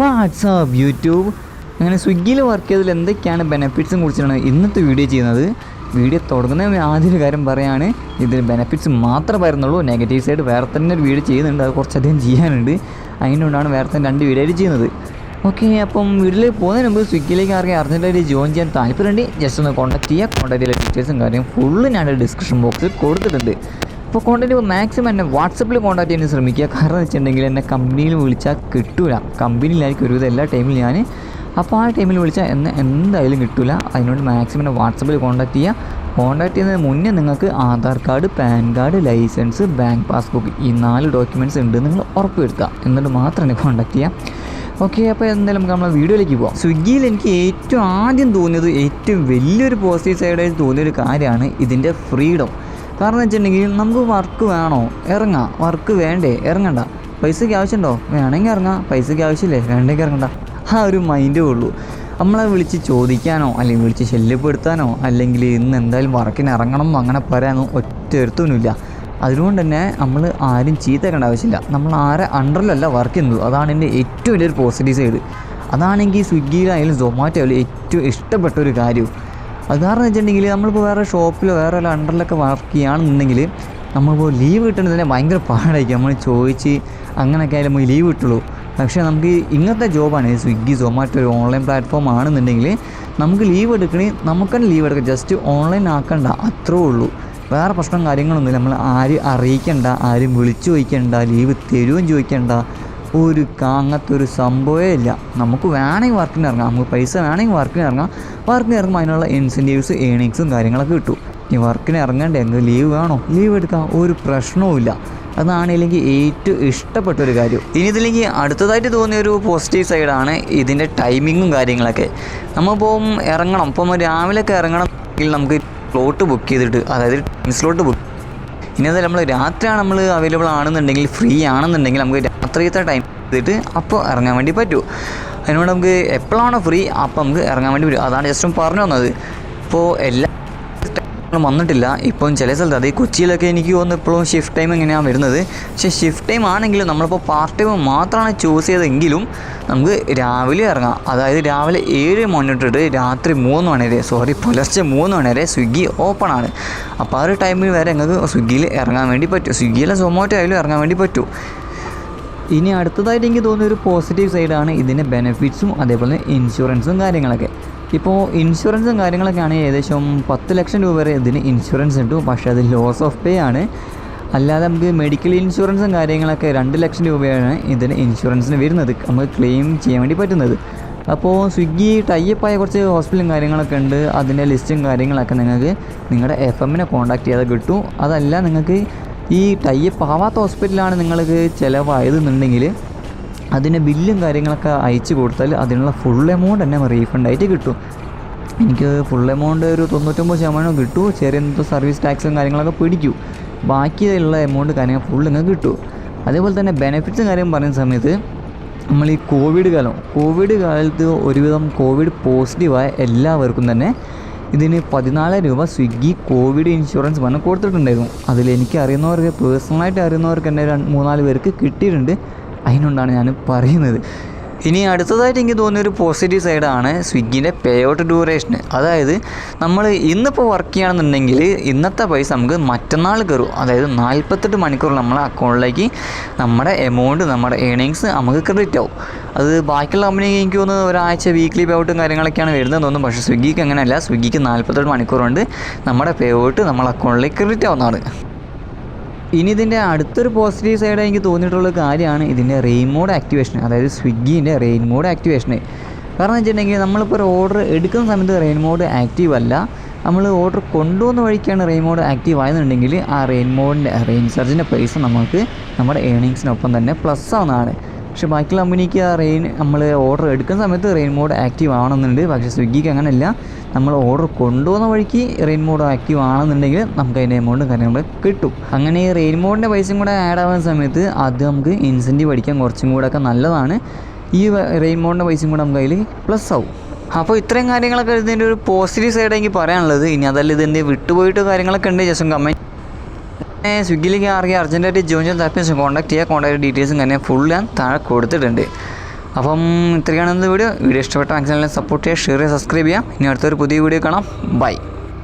WhatsApp YouTube അങ്ങനെ സ്വിഗ്ഗിയിൽ work ചെയ്തതിൽ എന്തൊക്കെയാണ് ബെനിഫിറ്റ്സും കുറിച്ചാണ് ഇന്നത്തെ വീഡിയോ ചെയ്യുന്നത്. വീഡിയോ തുടങ്ങുന്ന ആദ്യ കാര്യം പറയാണ് ഇതിൽ ബെനിഫിറ്റ്സ് മാത്രമേ പറയുന്നുള്ളൂ നെഗറ്റീവ് സൈഡ് വേറെ തന്നെ ഒരു വീഡിയോ ചെയ്യുന്നുണ്ട്. അത് കുറച്ചധികം ചെയ്യാനുണ്ട്. അതിനുകൊണ്ടാണ് വേറെ തന്നെ രണ്ട് വീഡിയോ ചെയ്യുന്നത്. ഓക്കെ അപ്പം വീട്ടിലേക്ക് പോകുന്നതിന് മുമ്പ് സ്വിഗ്ഗിയിലേക്ക് ആർക്കും അർജന്റായിട്ട് ജോയിൻ ചെയ്യാൻ താല്പര്യമുണ്ട് ജസ്റ്റ് ഒന്ന് കോൺടാക്ട് ചെയ്യുക. കോൺടാക്ട് ചെയ്യുന്ന ഡീറ്റെയിൽസും കാര്യം ഫുള്ള് ഞാൻ ഡിസ്ക്രിപ്ഷൻ ബോക്സിൽ കൊടുത്തിട്ടുണ്ട്. അപ്പോൾ ചെയ്യുമ്പോൾ മാക്സിമം എന്നെ വാട്സപ്പിൽ കോൺടാക്റ്റ് ചെയ്യാൻ ശ്രമിക്കുക. കാരണം വെച്ചിട്ടുണ്ടെങ്കിൽ എന്നെ കമ്പനിയിൽ വിളിച്ചാൽ കിട്ടൂല. കമ്പനിയിലായിരിക്കും ഒരുവിധം എല്ലാ ടൈമിലും ഞാൻ അപ്പോൾ ആ ടൈമിൽ വിളിച്ചാൽ എന്നെ എന്തായാലും കിട്ടൂല. അതിനോട് മാക്സിമം എന്നെ വാട്സപ്പിൽ കോൺടാക്റ്റ് ചെയ്യുക. കോൺടാക്ട് ചെയ്യുന്നതിന് മുന്നേ നിങ്ങൾക്ക് Aadhaar card PAN card licence bank passbook ഈ നാല് ഡോക്യുമെന്റ്സ് ഉണ്ട് നിങ്ങൾ ഉറപ്പുവരുത്തുക. എന്നിട്ട് മാത്രം എന്നെ കോൺടാക്ട് ചെയ്യാം ഓക്കെ അപ്പോൾ എന്തായാലും നമുക്ക് നമ്മളെ വീഡിയോയിലേക്ക് പോകാം സ്വിഗ്ഗിയിൽ എനിക്ക് ഏറ്റവും ആദ്യം തോന്നിയത് ഏറ്റവും വലിയൊരു പോസിറ്റീവ് സൈഡായിട്ട് തോന്നിയൊരു കാര്യമാണ് ഇതിന്റെ ഫ്രീഡം കാരണം വെച്ചിട്ടുണ്ടെങ്കിൽ നമുക്ക് വർക്ക് വേണോ? ഇറങ്ങാം. വർക്ക് വേണ്ടേ? ഇറങ്ങണ്ട. പൈസയ്ക്ക് ആവശ്യമുണ്ടോ? വേണമെങ്കിൽ ഇറങ്ങാം. പൈസയ്ക്ക് ആവശ്യമില്ലേ? വേണ്ടെങ്കിൽ ഇറങ്ങണ്ട. ആ ഒരു മൈൻഡേ ഉള്ളൂ. നമ്മളെ വിളിച്ച് ചോദിക്കാനോ അല്ലെങ്കിൽ വിളിച്ച് ശല്യപ്പെടുത്താനോ അല്ലെങ്കിൽ ഇന്ന് എന്തായാലും വർക്കിന് ഇറങ്ങണം അങ്ങനെ പറയാനോ ഒറ്റ ഒരുത്തനുമില്ല അതുകൊണ്ട് തന്നെ നമ്മൾ ആരും ചീത്തക്കേണ്ട ആവശ്യമില്ല. നമ്മൾ ആരെ അണ്ടറിലല്ല വർക്ക് ചെയ്യുന്നത്. അതാണ് എന്റെ ഏറ്റവും വലിയൊരു പോസിറ്റീവ് സൈഡ് അതാണെങ്കിൽ സ്വിഗ്ഗിയിലായാലും സൊമാറ്റോ ആയാലും ഏറ്റവും ഇഷ്ടപ്പെട്ട ഒരു കാര്യവും അത് കാരണം വെച്ചിട്ടുണ്ടെങ്കിൽ നമ്മളിപ്പോൾ വേറെ ഷോപ്പിലോ വേറെ വല്ല അണ്ടറിലൊക്കെ വർക്ക് ചെയ്യുകയാണെന്നുണ്ടെങ്കിൽ നമ്മളിപ്പോൾ ലീവ് കിട്ടുന്നതിനെ ഭയങ്കര പാടായിരിക്കും. നമ്മൾ ചോദിച്ച് അങ്ങനെയൊക്കെ ആയാലും നമുക്ക് ലീവ് കിട്ടുള്ളൂ. പക്ഷേ നമുക്ക് ഇങ്ങനത്തെ ജോബാണ് സ്വിഗ്ഗി സൊമാറ്റോ ഒരു ഓൺലൈൻ പ്ലാറ്റ്ഫോം ആണെന്നുണ്ടെങ്കിൽ നമുക്ക് ലീവ് എടുക്കണേ നമുക്ക് തന്നെ ലീവ് എടുക്കാം. ജസ്റ്റ് ഓൺലൈൻ ആക്കണ്ട. അത്രേ ഉള്ളൂ. വേറെ പ്രശ്നം കാര്യങ്ങളൊന്നുമില്ല. നമ്മൾ ആരും അറിയിക്കണ്ട ആരും വിളിച്ചു ചോദിക്കണ്ട ലീവ് തരുവും ചോദിക്കണ്ട. ഒരു അങ്ങനത്തെ സംഭവമേ ഇല്ല. നമുക്ക് വേണമെങ്കിൽ വർക്കിന് ഇറങ്ങാം. നമുക്ക് പൈസ വേണമെങ്കിൽ വർക്കിന് ഇറങ്ങാം. വർക്കിന് ഇറങ്ങുമ്പോൾ അതിനുള്ള ഇൻസെന്റീവ്സ് ഏണിങ്സും കാര്യങ്ങളൊക്കെ കിട്ടും. ഈ വർക്കിന് ഇറങ്ങേണ്ട എങ്കിൽ ലീവ് വേണോ? ലീവ് എടുക്കാം ഒരു പ്രശ്നവുമില്ല അതാണ് ഇല്ലെങ്കിൽ ഏറ്റവും ഇഷ്ടപ്പെട്ട ഒരു കാര്യം. ഇനി ഇതിലേക്ക് അടുത്തതായിട്ട് തോന്നിയ ഒരു പോസിറ്റീവ് സൈഡാണ് ഇതിന്റെ ടൈമിങ്ങും കാര്യങ്ങളൊക്കെ. നമ്മളിപ്പം ഇറങ്ങണം. ഇപ്പം രാവിലെയൊക്കെ ഇറങ്ങണം നമുക്ക് സ്ലോട്ട് ബുക്ക് ചെയ്തിട്ട് അതായത് സ്ലോട്ട് ബുക്ക് ഇനി അത് നമ്മൾ രാത്രിയാണ് നമ്മൾ അവൈലബിൾ ആണെന്നുണ്ടെങ്കിൽ ഫ്രീ ആണെന്നുണ്ടെങ്കിൽ നമുക്ക് രാത്രിയത്തെ ടൈം ചെയ്തിട്ട് അപ്പോൾ ഇറങ്ങാൻ വേണ്ടി പറ്റൂ. അതിനോട് നമുക്ക് എപ്പോഴാണോ ഫ്രീ അപ്പോൾ നമുക്ക് ഇറങ്ങാൻ വേണ്ടി പറ്റും. അതാണ് ജസ്റ്റ് പറഞ്ഞു തന്നത്. ഇപ്പോൾ എല്ലാ വന്നിട്ടില്ല. ഇപ്പം ചില സ്ഥലത്ത് അതായത് കൊച്ചിയിലൊക്കെ എനിക്ക് തോന്നുന്നു ഇപ്പോഴും ഷിഫ്റ്റ് ടൈം എങ്ങനെയാണ് വരുന്നത്. പക്ഷേ ഷിഫ്റ്റ് ടൈം ആണെങ്കിലും നമ്മളിപ്പോൾ പാർട്ട് ടൈം മാത്രമാണ് ചൂസ് ചെയ്തതെങ്കിലും നമുക്ക് രാവിലെ ഇറങ്ങാം. അതായത് രാവിലെ ഏഴ് മണി തൊട്ടിട്ട് രാത്രി മൂന്ന് മണി വരെ സോറി പുലർച്ചെ മൂന്ന് മണി വരെ സ്വിഗ്ഗി ഓപ്പൺ ആണ്. അപ്പോൾ ആ ഒരു ടൈമിൽ വരെ നിങ്ങൾക്ക് സ്വിഗ്ഗിയിൽ ഇറങ്ങാൻ വേണ്ടി പറ്റും. സ്വിഗ്ഗിയിലെ സൊമാറ്റോ ആയാലും ഇറങ്ങാൻ വേണ്ടി പറ്റും. ഇനി അടുത്തതായിട്ട് എനിക്ക് തോന്നിയ ഒരു പോസിറ്റീവ് സൈഡാണ് ഇതിന്റെ ബെനിഫിറ്റ്സും അതേപോലെ ഇൻഷുറൻസും കാര്യങ്ങളൊക്കെ. ഇപ്പോൾ ഇൻഷുറൻസും കാര്യങ്ങളൊക്കെ ആണെങ്കിൽ ഏകദേശം പത്ത് ലക്ഷം രൂപ വരെ ഇതിന് ഇൻഷുറൻസ് ഉണ്ട്. പക്ഷേ അത് ലോസ് ഓഫ് പേ ആണ്. അല്ലാതെ നമുക്ക് മെഡിക്കൽ ഇൻഷുറൻസും കാര്യങ്ങളൊക്കെ രണ്ട് ലക്ഷം രൂപയാണ് ഇതിന് ഇൻഷുറൻസിന് വരുന്നത്. നമുക്ക് ക്ലെയിം ചെയ്യാൻ വേണ്ടി പറ്റുന്നത്. അപ്പോൾ സ്വിഗ്ഗി ടൈപ്പായ കുറച്ച് ഹോസ്പിറ്റലും കാര്യങ്ങളൊക്കെ ഉണ്ട്. അതിന്റെ ലിസ്റ്റും കാര്യങ്ങളൊക്കെ നിങ്ങൾക്ക് നിങ്ങളുടെ എഫ് എമ്മിനെ കോൺടാക്ട് ചെയ്താൽ കിട്ടും. അതല്ല നിങ്ങൾക്ക് ഈ ടൈപ്പ് ആവാത്ത ഹോസ്പിറ്റലാണ് നിങ്ങൾക്ക് ചിലവായതെന്നുണ്ടെങ്കിൽ അതിന്റെ ബില്ലും കാര്യങ്ങളൊക്കെ അയച്ചു കൊടുത്താൽ അതിനുള്ള ഫുൾ എമൗണ്ട് തന്നെ റീഫണ്ടായിട്ട് കിട്ടും. എനിക്ക് ഫുൾ എമൗണ്ട് ഒരു തൊണ്ണൂറ്റൊമ്പത് ശതമാനം കിട്ടൂ. ചെറിയ സർവീസ് ടാക്സും കാര്യങ്ങളൊക്കെ പിടിക്കും. ബാക്കിയുള്ള എമൗണ്ട് കാര്യങ്ങൾ ഫുൾ നിങ്ങൾക്ക് കിട്ടും. അതേപോലെ തന്നെ ബെനിഫിറ്റ്സും കാര്യം പറയുന്ന സമയത്ത് നമ്മൾ ഈ കോവിഡ് കാലം കോവിഡ് കാലത്ത് ഒരുവിധം കോവിഡ് പോസിറ്റീവായ എല്ലാവർക്കും തന്നെ ഇതിന് പതിനാല് രൂപ സ്വിഗ്ഗി കോവിഡ് ഇൻഷുറൻസ് പറഞ്ഞ് കൊടുത്തിട്ടുണ്ടായിരുന്നു. അതിൽ എനിക്ക് അറിയുന്നവർക്ക് പേഴ്സണലായിട്ട് അറിയുന്നവർക്ക് രണ്ട് മൂന്നാൽ പേർക്ക് കിട്ടിയിട്ടുണ്ട്. അതിനൊണ്ടാണ് ഞാൻ പറയുന്നത്. ഇനി അടുത്തതായിട്ട് എനിക്ക് തോന്നിയ ഒരു പോസിറ്റീവ് സൈഡാണ് സ്വിഗ്ഗിന്റെ പേ ഔട്ട് ഡ്യൂറേഷൻ അതായത് നമ്മൾ ഇന്നിപ്പോൾ വർക്ക് ചെയ്യുകയാണെന്നുണ്ടെങ്കിൽ ഇന്നത്തെ പൈസ നമുക്ക് മറ്റന്നാൾ കയറും. അതായത് നാൽപ്പത്തെട്ട് മണിക്കൂർ നമ്മളെ അക്കൗണ്ടിലേക്ക് നമ്മുടെ എമൗണ്ട് നമ്മുടെ ഏണിങ്സ് നമുക്ക് ക്രെഡിറ്റ് ആവും. അത് ബാക്കിയുള്ള കമ്പനിക്ക് എനിക്ക് തോന്നുന്നു ഒരാഴ്ച വീക്ക്ലി പേ ഔട്ടും കാര്യങ്ങളൊക്കെയാണ് വരുന്നത് തോന്നുന്നു. പക്ഷേ സ്വിഗ്ഗിക്ക് അങ്ങനെയല്ല. സ്വിഗ്ഗിക്ക് നാൽപ്പത്തെട്ട് മണിക്കൂർ കൊണ്ട് നമ്മുടെ പേ ഔട്ട് നമ്മളെ അക്കൗണ്ടിലേക്ക് ക്രെഡിറ്റ് ആവുന്നതാണ്. ഇനി ഇതിന്റെ അടുത്തൊരു പോസിറ്റീവ് സൈഡ് എനിക്ക് തോന്നിയിട്ടുള്ള കാര്യമാണ് ഇതിന്റെ റെയിൻ മോഡ് ആക്ടിവേഷൻ അതായത് സ്വിഗ്ഗീന്റെ റെയിൻ മോഡ് ആക്ടിവേഷൻ കാരണം വെച്ചിട്ടുണ്ടെങ്കിൽ നമ്മളിപ്പോൾ ഒരു ഓർഡർ എടുക്കുന്ന സമയത്ത് റെയിൻ മോഡ് ആക്റ്റീവ് അല്ല. നമ്മൾ ഓർഡർ കൊണ്ടുവന്ന വഴിക്കാണ് റെയിൻ മോഡ് ആക്റ്റീവ് ആയെന്നുണ്ടെങ്കിൽ ആ റെയിൻ മോഡിന്റെ റെയിൻ ചാർജിന്റെ പൈസ നമുക്ക് നമ്മുടെ ഏണിങ്സിനൊപ്പം തന്നെ പ്ലസ് ആവുന്നതാണ്. പക്ഷേ ബാക്കി കമ്പനിക്ക് ആ റെയിൻ നമ്മൾ ഓർഡർ എടുക്കുന്ന സമയത്ത് റെയിൻ മോഡ് ആക്റ്റീവ് ആവണമെന്നുണ്ട് പക്ഷേ സ്വിഗ്ഗിക്ക് അങ്ങനെയല്ല. നമ്മൾ ഓർഡർ കൊണ്ടുപോകുന്ന വഴിക്ക് റെയിൻ മോഡ് ആക്റ്റീവ് ആണെന്നുണ്ടെങ്കിൽ നമുക്ക് അതിന്റെ എമൗണ്ടും കാര്യങ്ങളും കിട്ടും. അങ്ങനെ ഈ റെയിൻ മോഡിന്റെ പൈസയും കൂടെ ആഡ് ആവുന്ന സമയത്ത് അത് നമുക്ക് ഇൻസെന്റീവ് അടിക്കാൻ കുറച്ചും കൂടെ ഒക്കെ നല്ലതാണ്. ഈ റെയിൻ മോഡിന്റെ പൈസയും കൂടെ നമുക്ക് അതിൽ പ്ലസ് ആവും. അപ്പോൾ ഇത്രയും കാര്യങ്ങളൊക്കെ ഇതിന്റെ ഒരു പോസിറ്റീവ് സൈഡ് എനിക്ക് പറയാനുള്ളത്. ഇനി അതല്ല ഇതിന്റെ വിട്ടുപോയിട്ട് കാര്യങ്ങളൊക്കെ ഉണ്ട്. ജസ്റ്റ് കമന്റ് സ്വിഗ്ഗിയിലേക്ക് ആർക്കെ അർജന്റായിട്ട് ജോയിൻ ചെയ്യാൻ താല്പര്യം കോൺടാക്ട് ചെയ്യുക കോൺടാക്ട് ഡീറ്റെയിൽസും തന്നെ ഫുൾ ഞാൻ താഴെ കൊടുത്തിട്ടുണ്ട്. അപ്പം ഇത്രയാണ് ഇന്നത്തെ വീഡിയോ വീഡിയോ ഇഷ്ടപ്പെട്ട മാക്സിമം സപ്പോർട്ട് ചെയ്യുക ഷെയർ ചെയ്യുക സബ്സ്ക്രൈബ് ചെയ്യാം ഇനി അടുത്തൊരു പുതിയ വീഡിയോ കാണാം. ബൈ